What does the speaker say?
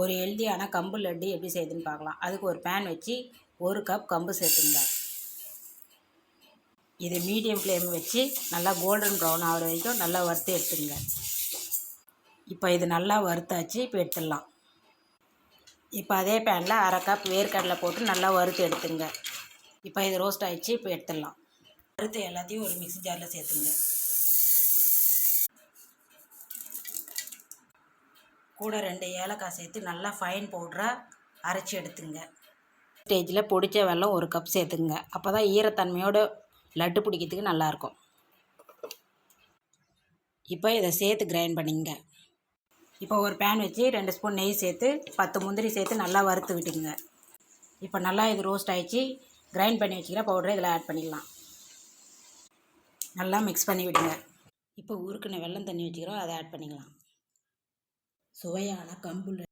ஒரு ஹெல்த்தியான கம்பு லட்டு எப்படி செய்யுதுன்னு பார்க்கலாம். அதுக்கு ஒரு பேன் வச்சு ஒரு கப் கம்பு சேர்த்துங்க. இது மீடியம் ஃப்ளேம் வச்சு நல்லா கோல்டன் ப்ரௌன் ஆகிற வரைக்கும் நல்லா வறுத்து எடுத்துங்க. இப்போ இது நல்லா வறுத்தாச்சு இப்போ எடுத்துடலாம். இப்போ அதே பேனில் அரை கப் வேர்க்கடலை போட்டு நல்லா வறுத்து எடுத்துங்க. இப்போ இது ரோஸ்ட் ஆகிடுச்சு இப்போ எடுத்துடலாம். வறுத்து எல்லாத்தையும் ஒரு மிக்ஸி ஜாரில் சேர்த்துங்க. கூட ரெண்டு ஏலக்காய் சேர்த்து நல்லா ஃபைன் பவுடராக அரைச்சி எடுத்துங்க. ஸ்டேஜில் பொடிச்ச வெல்லம் ஒரு கப் சேர்த்துங்க அப்போ தான் ஈரத்தன்மையோட லட்டு பிடிக்கிறதுக்கு நல்லாயிருக்கும். இப்போ இதை சேர்த்து கிரைண்ட் பண்ணிங்க. இப்போ ஒரு பேன் வச்சு ரெண்டு ஸ்பூன் நெய் சேர்த்து பத்து முந்திரி சேர்த்து நல்லா வறுத்து விட்டுங்க இப்போ நல்லா இது ரோஸ்ட் ஆகிடுச்சி கிரைண்ட் பண்ணி வச்சுக்கிற பவுடரை இதில் ஆட் பண்ணிடலாம். நல்லா மிக்ஸ் பண்ணி விடுங்க. இப்போ உருக்குன வெல்லம் தண்ணி வச்சுக்கிறோம் அதை ஆட் பண்ணிக்கலாம். சுவையான கம்பு